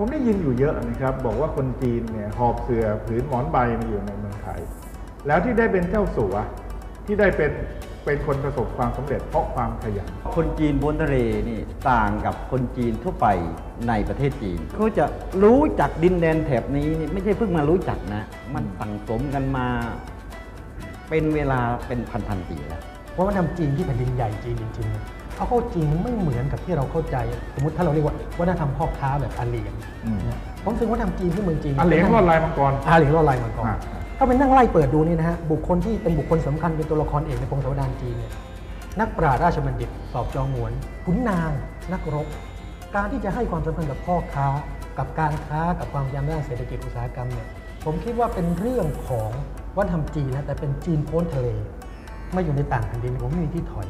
ผมได้ยินอยู่เยอะนะครับ บอกว่าคนจีนเนี่ยหอบเสือผืนหมอนใบมาอยู่ในเมืองไทย แล้วที่ได้เป็นเจ้าสัวที่ได้เป็นเป็นคนประสบความสำเร็จเพราะความขยัน คนจีนบนทะเลนี่ต่างกับคนจีนทั่วไปในประเทศจีน เขาจะรู้จักดินแดนแถบนี้นี่ไม่ใช่เพิ่งมารู้จักนะ มันสั่งสมกันมา เป็นเวลาเป็นพันๆปีแล้วว่าวัฒนธรรมจีนที่แผ่นดินใหญ่จีนจริงๆ เนี่ยเขาเข้าจีนไม่เหมือนกับที่เราเข้าใจ สมมติถ้าเราเรียกว่าวัฒนธรรมพ่อค้าแบบอาเหลียงอืมนะผมรู้สึกว่าวัฒนธรรมจีนที่เมืองจีนอันเหลงรอดลายมังกรอาเหลียงรอดลายมาก่อนอ่าถ้าไปนั่งไล่เปิดดูนี่นะฮะบุคคลที่เป็นบุคคลสำคัญเป็นตัวละครเอกในพงศาวดารจีนเนี่ยนักปราชญ์ราชบัณฑิต สอบจองหวนขุนนาง นักรบ การที่จะให้ความสำคัญกับพ่อค้า กับการค้ากับความพยายามด้านเศรษฐกิจอุตสาหกรรมเนี่ยผมคิดว่าเป็นเรื่องของวัฒนธรรมจีนนะแต่เป็นจีนพ้นทะเล ไม่อยู่ในต่างแผ่นดินผมไม่มีที่ถอย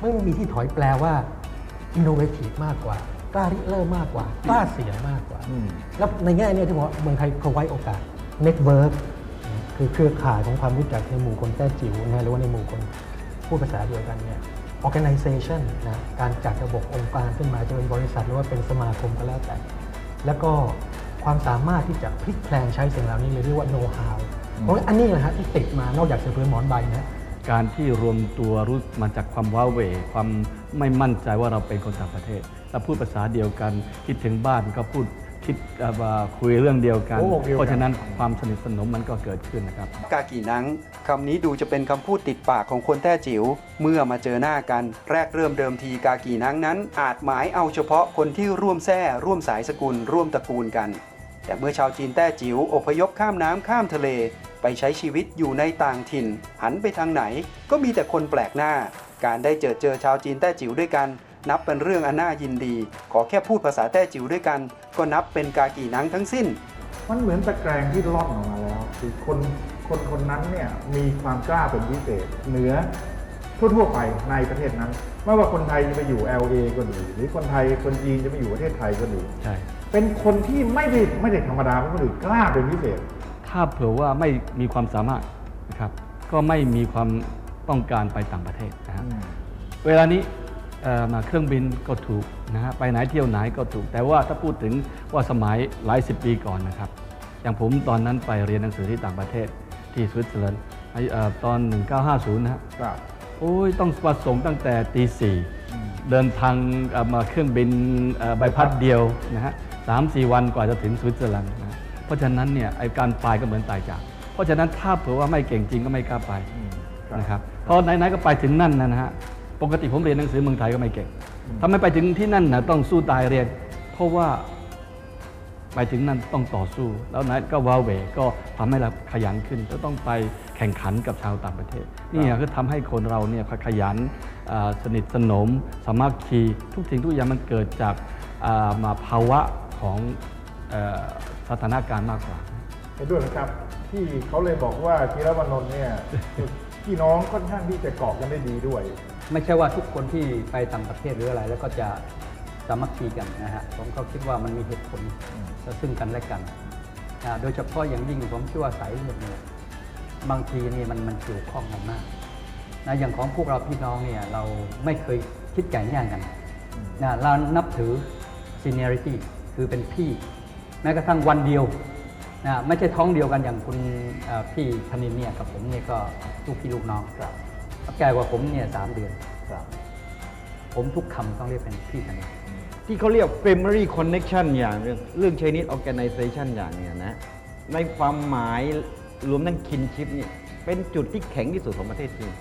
ไม่มีที่ถอยแปลว่า innovative มากกว่ากล้าริเริ่มมากกว่ากล้าเสียงมากกว่าอืมแล้วในแง่เนี้ที่บอกว่าเมืองไทยเขาไว้โอกาส Network คือเครือข่ายของความรู้จักในหมู่คนแต้จิ๋วนะฮะหรือว่าในหมู่คนพูดภาษาเดียวกันเนี่ย organization นะการจัดระบบองค์การขึ้นมาจะเป็นบริษัทหรือว่าเป็นสมาคมก็แล้วแต่ แล้วก็ความสามารถที่จะพลิกแพลงใช้สิ่งเหล่านี้เลยเรียกว่า know how เพราะฉะนั้นอันนี้แหละฮะที่ติดมานอกจากเสือพื้นหมอนใบนะ การที่รวมตัวรู้มาจากความว้าเหวความไม่มั่นใจว่าเราเป็นคนต่างประเทศแล้วพูดภาษาเดียวกัน คิดถึงบ้านก็พูดคิดเอ่อว่าคุยเรื่องเดียวกันโอ้โหเดียวกัน เพราะฉะนั้นความสนิทสนมมันก็เกิดขึ้นนะครับ กากีนังคำนี้ดูจะเป็นคำพูดติดปากของคนแต้จิ๋วเมื่อมาเจอหน้ากัน แรกเริ่มเดิมทีกากีนังนั้น อาจหมายเอาเฉพาะคนที่ร่วมแท้ร่วมสายสกุล ร่วมตระกูลกัน แต่เมื่อชาวจีนแต้จิ๋วอพยพข้ามน้ำข้ามทะเล ไปใช้ชีวิตอยู่ในต่างถิ่น หันไปทางไหน ก็มีแต่คนแปลกหน้า การได้เจอเจอชาวจีนแต้จิ๋วด้วยกัน นับเป็นเรื่องอันน่ายินดี ขอแค่พูดภาษาแต้จิ๋วด้วยกัน ก็นับเป็นกากีนังทั้งสิ้น มันเหมือนตะแกรงที่ล่อนออกมาแล้ว คือคนคนคนนั้นเนี่ยมีความกล้าเป็นพิเศษเหนือทั่วๆไปในประเทศนั้นไม่ว่าคนไทยจะไปอยู่ LA ก็ดีหรือคนไทยคนจีนจะไปอยู่ประเทศไทยก็ดีใช่เป็นคนที่ไม่ได้ไม่ได้ธรรมดาเป็นคนอื่นกล้าเป็นพิเศษ ถ้าเผื่อว่าไม่มีความสามารถนะครับก็ไม่มีความต้องการไปต่างประเทศนะฮะเวลานี้เอ่อมาเครื่องบินก็ถูกนะฮะไปไหนเที่ยวไหนก็ถูก แต่ว่าถ้าพูดถึงว่าสมัยหลายสิบปีก่อนนะครับ อย่างผมตอนนั้นไปเรียนหนังสือที่ต่างประเทศที่สวิตเซอร์แลนด์ไอ้เอ่อตอน 1950 นะฮะครับโอ้ยต้องมาส่งตั้งแต่ตีสี่เดินทางเอ่อมาเครื่องบินเอ่อใบพัดเดียวนะฮะสามสี่วันกว่าจะถึงสวิตเซอร์แลนด์นะฮะเพ ราะฉะนั้นเนี่ยไอการไปก็เหมือนตายจาก เพราะฉะนั้นถ้าเผื่อว่าไม่เก่งจริงก็ไม่กล้าไปครับนะครับเพราะไหนๆก็ไปถึงนั่นนะฮะปกติผมเรียนหนังสือเมืองไทยก็ไม่เก่งถ้าไม่ไปถึงที่นั่นนะต้องสู้ตายเรียน เพราะว่าไปถึงนั่นต้องต่อสู้ แล้วนั้นก็ว้าเหวก็ทำให้เราขยันขึ้นก็ต้องไปแข่งขันกับชาวต่างประเทศ นี่คือทำให้คนเราเนี่ยขยันอ่าสนิทสนม สามัคคีทุกสิ่งทุกอย่างมันเกิดจากอ่ามาภาวะของเอ่อ สถานการณ์มากกว่า เห็นด้วยนะครับที่เขาเลยบอกว่าธีรวนนท์เนี่ยพี่น้องค่อนข้างที่จะเกาะกันได้ดีด้วย ไม่ใช่ว่าทุกคนที่ไปต่างประเทศหรืออะไร แล้วก็จะสามัคคีกันนะฮะผมก็คิดว่ามันมีเหตุผลซึ่งกันและกันนะโดยเฉพาะอย่างยิ่งผมเชื่อว่าสายเลือดเนี่ยบางทีนี่มันมันเกี่ยวข้องกันมากนะอย่างของพวกเราพี่น้องเนี่ยเราไม่เคยคิดแก่งแย่งกันนะเรานับถือ seniority คือเป็นพี่ แม้กระทั่งวันเดียวนะไม่ใช่ท้องเดียวกันอย่างคุณเอ่อพี่ธนินเนี่ยกับผมเนี่ยก็ลูกพี่ลูกน้องครับแก่กว่าผมเนี่ยสามเดือนผมทุกคำต้องเรียกเป็นพี่ธนินที่เขาเรียก primary connection อย่างเรื่องเรื่อง Chinese organization อย่างเนี้ยนะ ในความหมายรวมทั้ง kinship เนี่ยเป็นจุดที่แข็งที่สุดของประเทศจีน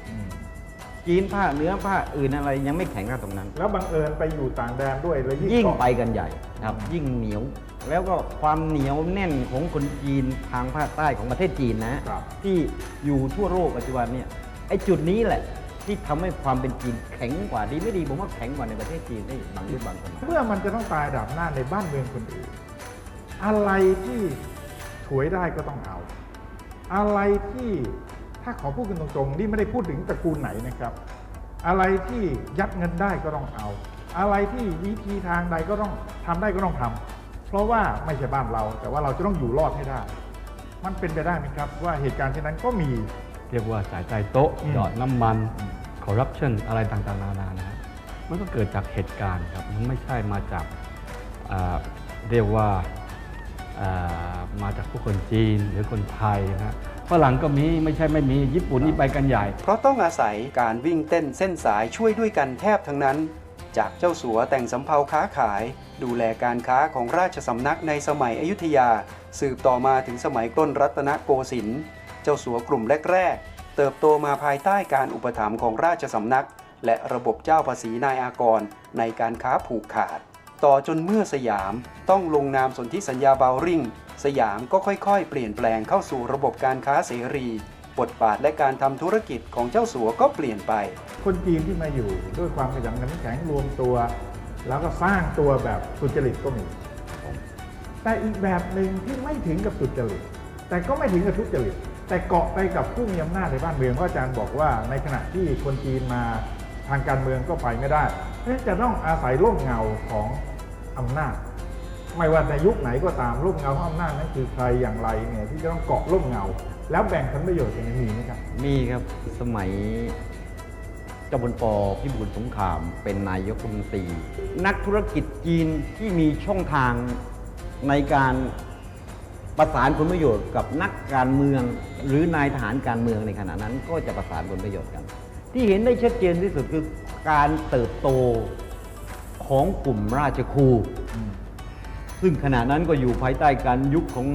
จีนภาคเหนือภาคอื่นอะไรยังไม่แข็งเท่าตรงนั้น แล้วบังเอิญไปอยู่ต่างแดนด้วยแล้วยิ่งยิ่งเกาะไปกันใหญ่ครับ ยิ่งเหนียว แล้วก็ความเหนียวแน่นของคนจีนทางภาคใต้ของประเทศจีนนะครับที่อยู่ทั่วโลกปัจจุบันเนี่ยไอ้จุดนี้แหละที่ทำให้ความเป็นจีนแข็งกว่าดีไม่ดีผมว่าแข็งกว่าในประเทศจีนได้บางยุคบางสมัยเมื่อมันจะต้องตายดับหน้าในบ้านเมืองคนอื่น อะไรที่ถวยได้ก็ต้องเอา อะไรที่ถ้าขอพูดกันตรงๆนี่ไม่ได้พูดถึงตระกูลไหนนะครับ อะไรที่ยัดเงินได้ก็ต้องเอา อะไรที่วิธีทางใดก็ต้องทำได้ก็ต้องทำ เพราะว่าไม่ใช่บ้านเรา แต่ว่าเราจะต้องอยู่รอดให้ได้ มันเป็นไปได้ไหมครับ ว่าเหตุการณ์เช่นนั้นก็มี เรียกว่าจ่ายใต้โต๊ะอืม หยอดน้ำมันคอร์รัปชันอะไรต่างๆนานานะครับมันก็เกิดจากเหตุการณ์ครับ มันไม่ใช่มาจากอ่าเรียกว่าอ่ามาจากผู้คนจีนหรือคนไทยนะฮะฝรั่งก็มีไม่ใช่ไม่มีญี่ปุ่นนี่ไปกันใหญ่ เพราะต้องอาศัยการวิ่งเต้นเส้นสายช่วยด้วยกันแทบทั้งนั้น จากเจ้าสัวแต่งสำเภาค้าขาย ดูแลการค้าของราชสำนักในสมัยอยุธยา สืบต่อมาถึงสมัยต้นรัตนโกสินทร์เจ้าสัวกลุ่มแรกๆ เติบโตมาภายใต้การอุปถัมภ์ของราชสำนัก และระบบเจ้าภาษีนายอากร ในการค้าผูกขาด ต่อจนเมื่อสยามต้องลงนามสนธิสัญญาบาวริ่ง สยามก็ค่อยๆ เปลี่ยนแปลงเข้าสู่ระบบการค้าเสรีบทบาทและการทำธุรกิจของเจ้าสัวก็เปลี่ยนไป คนจีนที่มาอยู่ด้วยความขยันขันแข็งรวมตัว แล้วก็สร้างตัวแบบสุจริตก็มี แต่อีกแบบหนึ่งที่ไม่ถึงกับสุจริต แต่ก็ไม่ถึงกับทุจริต แต่เกาะไปกับผู้มีอำนาจในบ้านเมืองเพราะอาจารย์บอกว่าในขณะที่คนจีนมาทางการเมืองก็ไปไม่ได้เพราะจะต้องอาศัยร่มเงาของอำนาจ ไม่ว่าในยุคไหนก็ตามร่มเงาของอำนาจนั้นคือใครอย่างไรเนี่ยที่จะต้องเกาะร่มเงา แล้วแบ่งผลประโยชน์กันมีไหมครับ มีครับสมัย จ้าบนปอพิบูลสงคราม เป็นนายกรัฐมนตรี นักธุรกิจจีนที่มีช่องทางในการประสานผลประโยชน์กับนักการเมืองหรือนายทหารการเมืองในขณะนั้นก็จะประสานผลประโยชน์กัน ที่เห็นได้ชัดเจนที่สุดคือการเติบโตของกลุ่มราชครูซึ่งขณะนั้นก็อยู่ภายใต้การยุคของ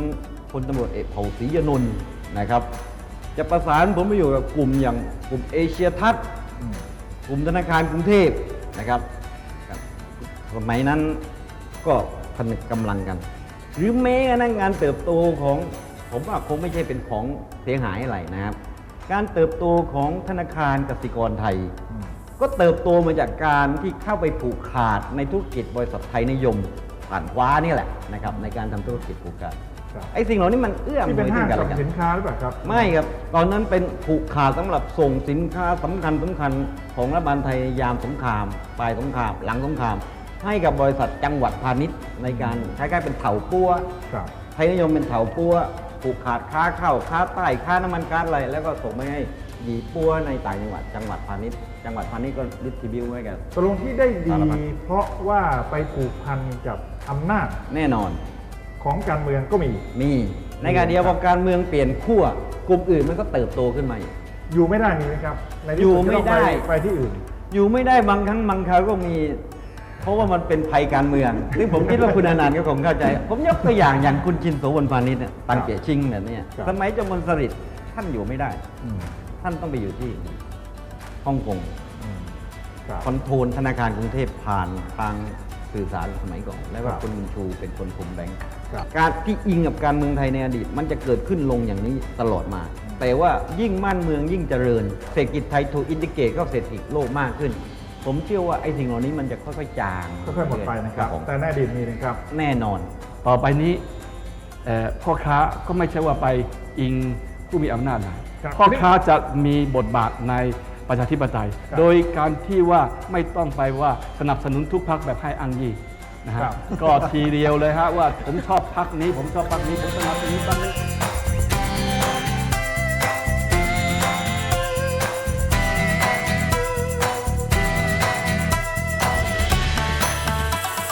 พลตำรวจเอกเผ่าศรียนนท์นะครับ จะประสานผลประโยชน์กับกลุ่มอย่างกลุ่มเอเชียทัศน์ กลุ่มธนาคารกรุงเทพนะครับสมัยนั้นก็ผนึกกำลังกัน หรือแม้กระทั่งการเติบโตของผมว่าคงไม่ใช่เป็นของเสียหายอะไรนะครับ การเติบโตของธนาคารกสิกรไทย ก็เติบโตมาจากการที่เข้าไปผูกขาดในธุรกิจบริษัทไทยนิยมผ่านคว้านี่แหละนะครับในการทำธุรกิจผูกขาด ไอ้สิ่งเหล่านี้มันเอื้อมที่เป็นหห้างซึ่สรกัรและพกัสินค้าหรือเปล่าครับ ไม่ครับ ตอนนั้นเป็นผูกขาดสำหรับส่งสินค้าสำคัญสำคัญของรัฐบาลไทยยามสงครามปลายสงคราม หลังสงคราม ให้กับบริษัทจังหวัดพาณิชย์ในการคล้ายๆเป็นเถาปัวครับไทยนิยมเป็นเถาปัวผูกขาดค้าเข้าค้าใต้ค้าน้ำมันก๊าซอะไรแล้วก็ส่งไปให้หยีปัวในต่างจังหวัดจังหวัดพาณิชย์จังหวัดพาณิชย์ก็ดิสติบิวไว้กันตกลงที่ได้ดีสารพัดเพราะว่าไปผูกพันกับอำนาจแน่นอน ของการเมืองก็มี มีในการเดียวพอการเมืองเปลี่ยนขั้วกลุ่มอื่นมันก็เติบโตขึ้นมาอีก อยู่ไม่ได้มีไหมครับในที่อยู่สุไม่ก็ต้องได้ปไปที่อื่น อยู่ไม่ได้บางครั้งบางคราวก็มี เพราะว่ามันเป็นภัยการเมือง ซึ่งผมคิดว่าคุณอนันต์ก็คงเข้าใจ ผมยกตัวอย่างอย่างคุณชินโสวนพานิชย์เนี่ยตังเกียชิงแบบเนี้ยครับ สมัยจอมพลสฤษดิ์ท่านอยู่ไม่ได้ อืมท่านต้องไปอยู่ที่ฮ่องกง อืมครับ คอนโทรลธนาคารกรุงเทพผ่านทางสื่อสารสมัยก่อน แล้วก็ครับ คุณบุญชูเป็นคนคุมแบงก์ ครับการที่อิงกับการเมืองไทยในอดีต มันจะเกิดขึ้นลงอย่างนี้ตลอดมา แต่ว่ายิ่งม่านเมืองยิ่งเจริญ เศรษฐกิจไทยถูกอินทิเกรตเข้าเศรษฐกิจโลกมากขึ้น ผมเชื่อว่าไอ้สิ่งเหล่านี้มันจะค่อยๆจางค่อยๆหมดไปนะครับ ผมแต่ในอดีตมีนะครับ แน่นอน ต่อไปนี้เอ่อพ่อค้าก็ไม่ใช่ว่าไปอิงผู้มีอำนาจนะครับพ่อค้าจะมีบทบาทในประชาธิปไตย ครับ โดยการที่ว่าไม่ต้องไปว่าสนับสนุนทุกพักแบบให้อังยี่ นะฮะครับก็ทีเดียวเลยฮะว่าผมชอบพักนี้ ผมชอบพักนี้ผมสนับสนุนพักนี้